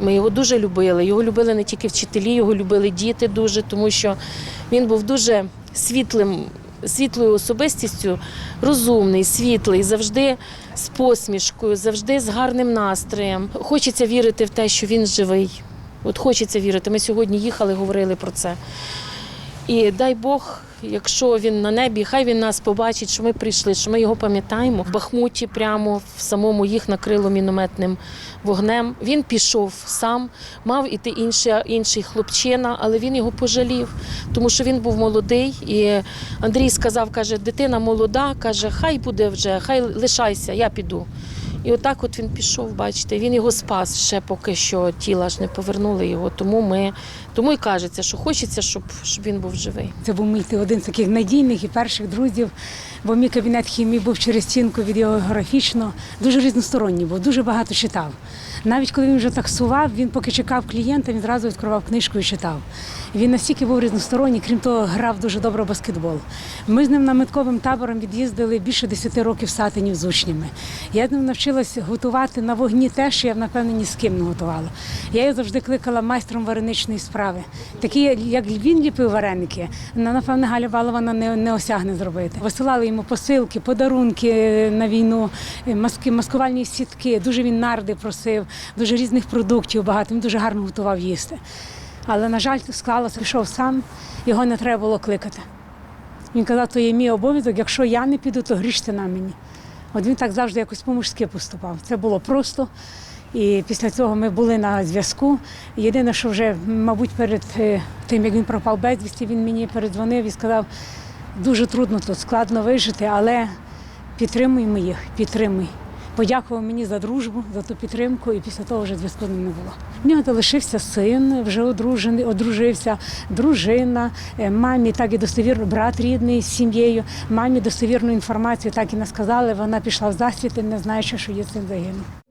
Ми його дуже любили. Його любили не тільки вчителі, його любили діти дуже, тому що він був дуже світлим, світлою особистістю, розумний, світлий, завжди з посмішкою, завжди з гарним настроєм. Хочеться вірити в те, що він живий. От хочеться вірити. Ми сьогодні їхали, говорили про це. І дай Бог, якщо він на небі, хай він нас побачить, що ми прийшли, що ми його пам'ятаємо. В Бахмуті прямо в самому їх накрило мінометним вогнем. Він пішов сам, мав іти інший, інший хлопчина, але він його пожалів, тому що він був молодий. І Андрій сказав, каже, дитина молода, каже, хай буде вже, хай лишайся, я піду. І отак от він пішов, бачите, він його спас ще поки що тіла ж не повернули його. Тому ми тому і кажеться, що хочеться, щоб, щоб він був живий. Це був мій один з таких надійних і перших друзів, бо мій кабінет хімії був через стінку від його географічно, дуже різносторонній був, дуже багато читав. Навіть коли він вже таксував, він поки чекав клієнта, він зразу відкривав книжку і читав. Він настільки був різносторонній, крім того, грав дуже добре в баскетбол. Ми з ним наметковим табором від'їздили більше 10 років Сатинів з учнями. Я з ним навчилась готувати на вогні те, що я, напевно, ні з ким не готувала. Я його завжди кликала майстром вареничної справи. Такі, як він ліпив вареники, на напевне Галя Балована не, не осягне зробити. Висилали йому посилки, подарунки на війну, маски, маскувальні сітки. Дуже він нарди просив, дуже різних продуктів багато. Він дуже гарно готував їсти. Але, на жаль, склалося, пішов сам, його не треба було кликати. Він казав, то є мій обов'язок, якщо я не піду, то гріште на мені. От він так завжди якось по-мужськи поступав. Це було просто. І після цього ми були на зв'язку. Єдине, що вже, мабуть, перед е, тим, як він пропав безвісті, він мені передзвонив і сказав, дуже трудно тут, складно вижити, але підтримуємо їх, підтримуй. Подякував мені за дружбу, за ту підтримку, і після того вже зв'язку не було. В нього залишився син, вже одружений, одружився, дружина, е, мамі так і достовірно, брат рідний з сім'єю. Мамі достовірну інформацію так і не сказали. Вона пішла в засвіти, не знаючи, що її син загинув.